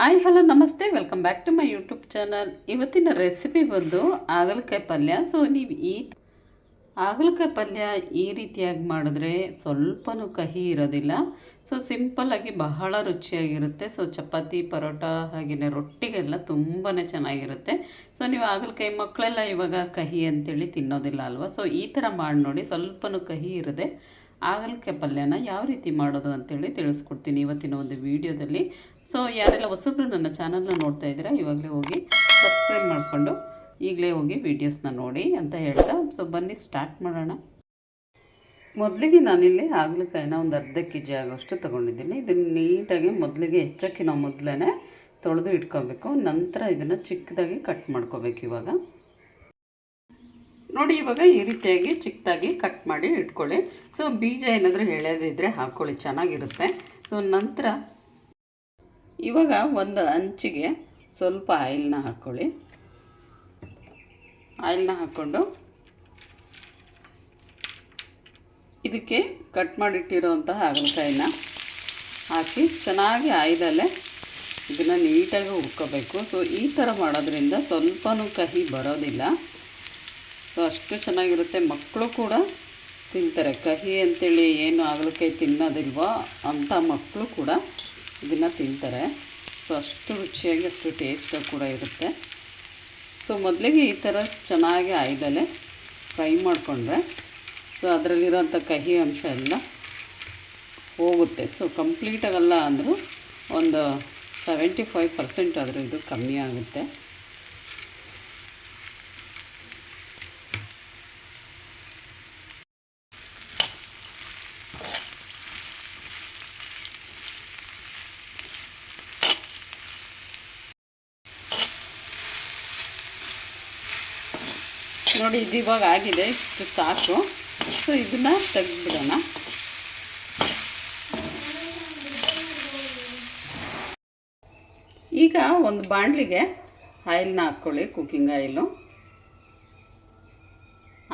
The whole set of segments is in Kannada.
ಹಾಯ್, ಹಲೋ, ನಮಸ್ತೆ. Welcome back to my YouTube channel ಇವತ್ತಿನ ರೆಸಿಪಿ ಬಂದು ಹಾಗಲಕಾಯಿ ಪಲ್ಯ. ಸೊ ನೀವು ಈ ಹಾಗಲಕಾಯಿ ಪಲ್ಯ ಈ ರೀತಿಯಾಗಿ ಮಾಡಿದ್ರೆ ಸ್ವಲ್ಪನೂ ಕಹಿ ಇರೋದಿಲ್ಲ. ಸೊ ಸಿಂಪಲ್ಲಾಗಿ ಬಹಳ ರುಚಿಯಾಗಿರುತ್ತೆ. ಸೊ ಚಪಾತಿ, ಪರೋಟ ಹಾಗೆಯೇ ರೊಟ್ಟಿಗೆಲ್ಲ ತುಂಬಾ ಚೆನ್ನಾಗಿರುತ್ತೆ. ಸೊ ನೀವು ಹಾಗಲಕಾಯಿ ಮಕ್ಕಳೆಲ್ಲ ಇವಾಗ ಕಹಿ ಅಂತೇಳಿ ತಿನ್ನೋದಿಲ್ಲ ಅಲ್ವಾ? ಸೊ ಈ ಥರ ಮಾಡಿ ನೋಡಿ. ಸ್ವಲ್ಪನೂ ಕಹಿ ಇರದೆ ಹಾಗಲಕಾಯಿ ಪಲ್ಯನ ಯಾವ ರೀತಿ ಮಾಡೋದು ಅಂತೇಳಿ ತಿಳಿಸ್ಕೊಡ್ತೀನಿ ಇವತ್ತಿನ ಒಂದು ವಿಡಿಯೋದಲ್ಲಿ. ಸೊ ಯಾರೆಲ್ಲ ಹೊಸಬ್ರು ನನ್ನ ಚಾನಲ್ನ ನೋಡ್ತಾ ಇದ್ದೀರಾ, ಇವಾಗಲೇ ಹೋಗಿ ಸಬ್ಸ್ಕ್ರೈಬ್ ಮಾಡಿಕೊಂಡು ಈಗಲೇ ಹೋಗಿ ವೀಡಿಯೋಸ್ನ ನೋಡಿ ಅಂತ ಹೇಳ್ತಾ. ಸೊ ಬನ್ನಿ ಸ್ಟಾರ್ಟ್ ಮಾಡೋಣ. ಮೊದಲಿಗೆ ನಾನಿಲ್ಲಿ ಹಾಗಲಕಾಯಿನ ಒಂದು ಅರ್ಧ ಕೆ ಜಿ ಆಗೋಷ್ಟು ತೊಗೊಂಡಿದ್ದೀನಿ. ಇದನ್ನು ನೀಟಾಗಿ ಮೊದಲಿಗೆ ಹೆಚ್ಚಕ್ಕಿ ನಾವು ಮೊದಲೇ ತೊಳೆದು ಇಟ್ಕೋಬೇಕು. ನಂತರ ಇದನ್ನು ಚಿಕ್ಕದಾಗಿ ಕಟ್ ಮಾಡ್ಕೋಬೇಕು ಇವಾಗ. ನೋಡಿ, ಇವಾಗ ಈ ರೀತಿಯಾಗಿ ಚಿಕ್ಕದಾಗಿ ಕಟ್ ಮಾಡಿ ಇಟ್ಕೊಳ್ಳಿ. ಸೊ ಬೀಜ ಏನಾದರೂ ಎಳೆದಿದ್ದರೆ ಹಾಕ್ಕೊಳ್ಳಿ, ಚೆನ್ನಾಗಿರುತ್ತೆ. ಸೊ ನಂತರ ಇವಾಗ ಒಂದು ಅಂಚಿಗೆ ಸ್ವಲ್ಪ ಆಯಿಲ್ನ ಹಾಕ್ಕೊಳ್ಳಿ. ಆಯಿಲ್ನ ಹಾಕ್ಕೊಂಡು ಇದಕ್ಕೆ ಕಟ್ ಮಾಡಿಟ್ಟಿರೋಂತಹ ಹಾಗಲಕಾಯಿನ ಹಾಕಿ ಚೆನ್ನಾಗಿ ಆಯ್ದಲ್ಲೇ ಇದನ್ನು ನೀಟಾಗಿ ಹುರ್ಕೋಬೇಕು. ಸೊ ಈ ಥರ ಮಾಡೋದ್ರಿಂದ ಸ್ವಲ್ಪನೂ ಕಹಿ ಬರೋದಿಲ್ಲ. ಸೊ ಅಷ್ಟು ಚೆನ್ನಾಗಿರುತ್ತೆ. ಮಕ್ಕಳು ಕೂಡ ತಿಂತಾರೆ. ಕಹಿ ಅಂತೇಳಿ ಏನು ಹಾಗಲಕಾಯಿ ತಿನ್ನೋದಿಲ್ವೋ ಅಂಥ ಮಕ್ಕಳು ಕೂಡ ಇದನ್ನು ತಿಂತಾರೆ. ಸೊ ಅಷ್ಟು ರುಚಿಯಾಗಿ, ಅಷ್ಟು ಟೇಸ್ಟಾಗಿ ಕೂಡ ಇರುತ್ತೆ. ಸೊ ಮೊದಲಿಗೆ ಈ ಥರ ಚೆನ್ನಾಗಿ ಆಯ್ದಲೆ ಫ್ರೈ ಮಾಡಿಕೊಂಡ್ರೆ ಸೊ ಅದರಲ್ಲಿರೋಂಥ ಕಹಿ ಅಂಶ ಎಲ್ಲ ಹೋಗುತ್ತೆ. ಸೊ ಕಂಪ್ಲೀಟಾಗಲ್ಲ ಅಂದರೂ ಒಂದು ಸೆವೆಂಟಿ ಫೈವ್ ಪರ್ಸೆಂಟ್ ಆದರೂ ಇದು ಕಮ್ಮಿ ಆಗುತ್ತೆ. ನೋಡಿ, ಇದು ಇವಾಗ ಆಗಿದೆ. ಇಷ್ಟು ಸಾಕು. ಸೊ ಇದನ್ನ ತೆಗೆದ್ಬಿಡೋಣ. ಈಗ ಒಂದು ಬಾಣಲಿಗೆ ಆಯಿಲ್ನ ಹಾಕ್ಕೊಳ್ಳಿ, ಕುಕ್ಕಿಂಗ್ ಆಯಿಲು.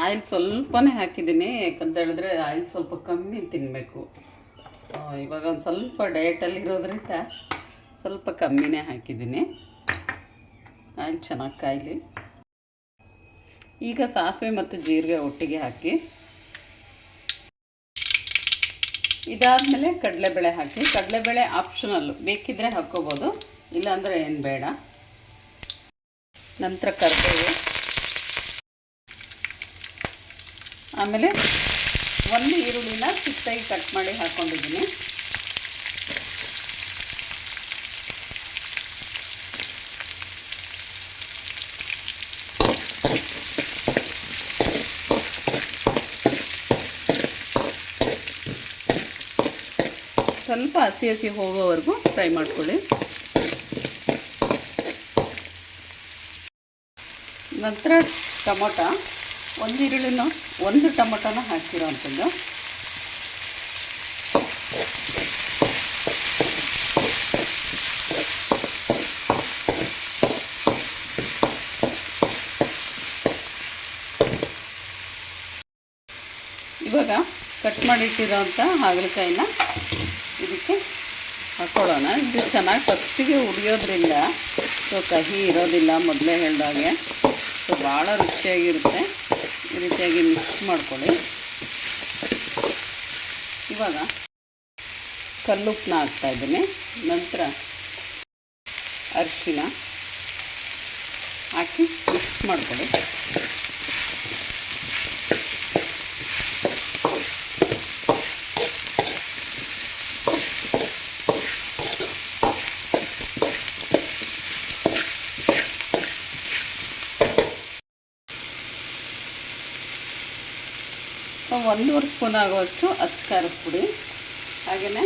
ಆಯಿಲ್ ಸ್ವಲ್ಪನೇ ಹಾಕಿದ್ದೀನಿ, ಯಾಕಂತ ಹೇಳಿದ್ರೆ ಆಯಿಲ್ ಸ್ವಲ್ಪ ಕಮ್ಮಿ ತಿನ್ನಬೇಕು ಇವಾಗ ಒಂದು ಸ್ವಲ್ಪ ಡಯಟಲ್ಲಿ ಇರೋದ್ರಿಂದ ಸ್ವಲ್ಪ ಕಮ್ಮಿನೇ ಹಾಕಿದ್ದೀನಿ. ಆಯಿಲ್ ಚೆನ್ನಾಗಿ ಕಾಯಲಿ. ಈಗ ಸಾಸಿವೆ ಮತ್ತು ಜೀರಿಗೆ ಒಟ್ಟಿಗೆ ಹಾಕಿ. ಇದಾದಮೇಲೆ ಕಡಲೆಬೇಳೆ ಹಾಕಿ. ಕಡಲೆಬೇಳೆ ಆಪ್ಷನಲ್ಲು ಬೇಕಿದ್ದರೆ ಹಾಕ್ಕೋಬೋದು. ಇಲ್ಲಾಂದರೆ ಏನು ಬೇಡ. ನಂತರ ಕರ್ಬೇವು. ಆಮೇಲೆ ಒಂದು ಈರುಳ್ಳಿನ ಚಿಕ್ಕಾಗಿ ಕಟ್ ಮಾಡಿ ಹಾಕ್ಕೊಂಡಿದ್ದೀನಿ ಸ್ವಲ್ಪ ಹಸಿ ಹಸಿ ಹೋಗೋವರೆಗೂ ಫ್ರೈ ಮಾಡ್ಕೊಳ್ಳಿ. ನಂತರ ಟೊಮೊಟ, ಒಂದು ಈರುಳ್ಳಿನ ಒಂದು ಟೊಮೊಟೊನ ಹಾಕಿರೋ ಅಂಥದ್ದು ಇವಾಗ ಕಟ್ ಮಾಡಿಟ್ಟಿರೋಂಥ ಹಾಗಲಕಾಯಿನ ಇದಕ್ಕೆ ಹಾಕ್ಕೊಳ್ಳೋಣ ಇದು ಚೆನ್ನಾಗಿ ಫಸ್ಟಿಗೆ ಉಡಿಯೋದ್ರಿಂದ ಸೊ, ಕಹಿ ಇರೋದಿಲ್ಲ ಮೊದಲೇ ಹೇಳಿದಾಗೆ. ಸೊ, ಭಾಳ ರುಚಿಯಾಗಿರುತ್ತೆ. ಈ ರೀತಿಯಾಗಿ ಮಿಕ್ಸ್ ಮಾಡ್ಕೊಳ್ಳಿ. ಇವಾಗ ಕಲ್ಲುಪ್ಪನ್ನ ಹಾಕ್ತಾಯಿದ್ದೀನಿ ನಂತರ ಅರಿಶಿನ ಹಾಕಿ ಮಿಕ್ಸ್ ಮಾಡ್ಕೊಳ್ಳಿ. ಒಂದೂವರೆ ಸ್ಪೂನ್ ಆಗುವಷ್ಟು ಅಚ್ಚು ಖಾರದ ಪುಡಿ. ಹಾಗೆಯೇ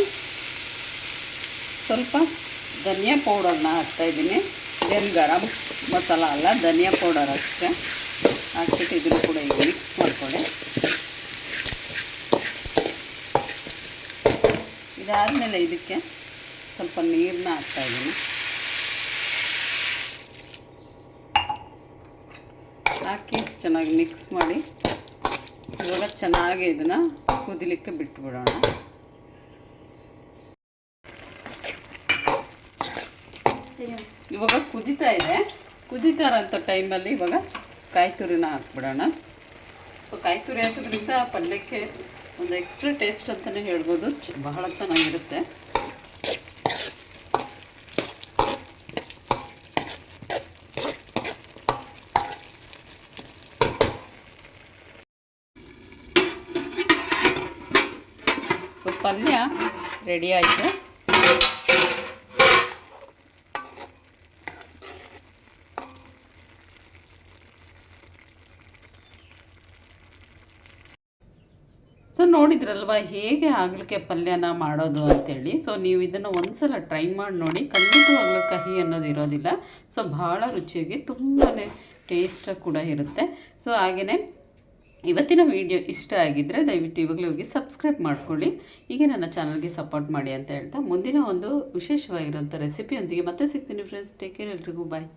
ಸ್ವಲ್ಪ ಧನಿಯಾ ಪೌಡರ್ನ ಹಾಕ್ತಾಯಿದ್ದೀನಿ ಏನು ಗರಂ, ಮಸಾಲ ಅಲ್ಲ, ಧನಿಯಾ ಪೌಡರ್ ಅಷ್ಟೇ. ಹಾಕ್ಬಿಟ್ಟು ಇದನ್ನು ಕೂಡ ಈಗ ಮಿಕ್ಸ್ ಮಾಡ್ಕೊಳ್ಳಿ. ಇದಾದಮೇಲೆ ಇದಕ್ಕೆ ಸ್ವಲ್ಪ ನೀರನ್ನ ಹಾಕ್ತಾಯಿದ್ದೀನಿ ಹಾಕಿ ಚೆನ್ನಾಗಿ ಮಿಕ್ಸ್ ಮಾಡಿ. ಇವಾಗ ಚೆನ್ನಾಗಿ ಇದನ್ನು ಕುದಿಲಿಕ್ಕೆ ಬಿಟ್ಬಿಡೋಣ. ಇವಾಗ ಕುದಿತಾ ಇದೆ. ಕುದೀತಾ ಇರೋಂಥ ಟೈಮಲ್ಲಿ ಇವಾಗ ಕಾಯಿ ತುರಿನ ಹಾಕ್ಬಿಡೋಣ. ಸೊ ಕಾಯಿ ತುರಿ ಹಾಕೋದ್ರಿಂದ ಪಲ್ಯಕ್ಕೆ ಒಂದು ಎಕ್ಸ್ಟ್ರಾ ಟೇಸ್ಟ್ ಅಂತಲೇ ಹೇಳ್ಬೋದು. ಬಹಳ ಚೆನ್ನಾಗಿರುತ್ತೆ ಸೊ ಪಲ್ಯ ರೆಡಿ ಆಯಿತು. ಸೊ ನೋಡಿದ್ರಲ್ವ ಹೇಗೆ ಹಾಗಲಕಾಯಿ ಪಲ್ಯನ ಮಾಡೋದು ಅಂತೇಳಿ. ಸೊ ನೀವು ಇದನ್ನು ಒಂದ್ಸಲ ಟ್ರೈ ಮಾಡಿ ನೋಡಿ. ಖಂಡಿತವಾಗ್ಲೂ ಕಹಿ ಅನ್ನೋದು ಇರೋದಿಲ್ಲ. ಸೊ ಭಾಳ ರುಚಿಯಾಗಿ ತುಂಬಾ ಟೇಸ್ಟಾಗಿ ಕೂಡ ಇರುತ್ತೆ. ಸೊ ಹಾಗೆಯೇ ಇವತ್ತಿನ ವಿಡಿಯೋ ಇಷ್ಟ ಆಗಿದ್ದರೆ ದಯವಿಟ್ಟು ಇವಾಗಲೇ ಹೋಗಿ ಸಬ್ಸ್ಕ್ರೈಬ್ ಮಾಡ್ಕೊಳ್ಳಿ. ಹೀಗೆ ನನ್ನ ಚಾನಲ್ಗೆ ಸಪೋರ್ಟ್ ಮಾಡಿ ಅಂತ ಹೇಳ್ತಾ ಮುಂದಿನ ಒಂದು ವಿಶೇಷವಾಗಿರುವಂಥ ರೆಸಿಪಿಯೊಂದಿಗೆ ಮತ್ತೆ ಸಿಗ್ತೀನಿ ಫ್ರೆಂಡ್ಸ್ ಟೇಕ್ ಕೇರ್ ಎಲ್ರಿಗೂ. ಬಾಯ್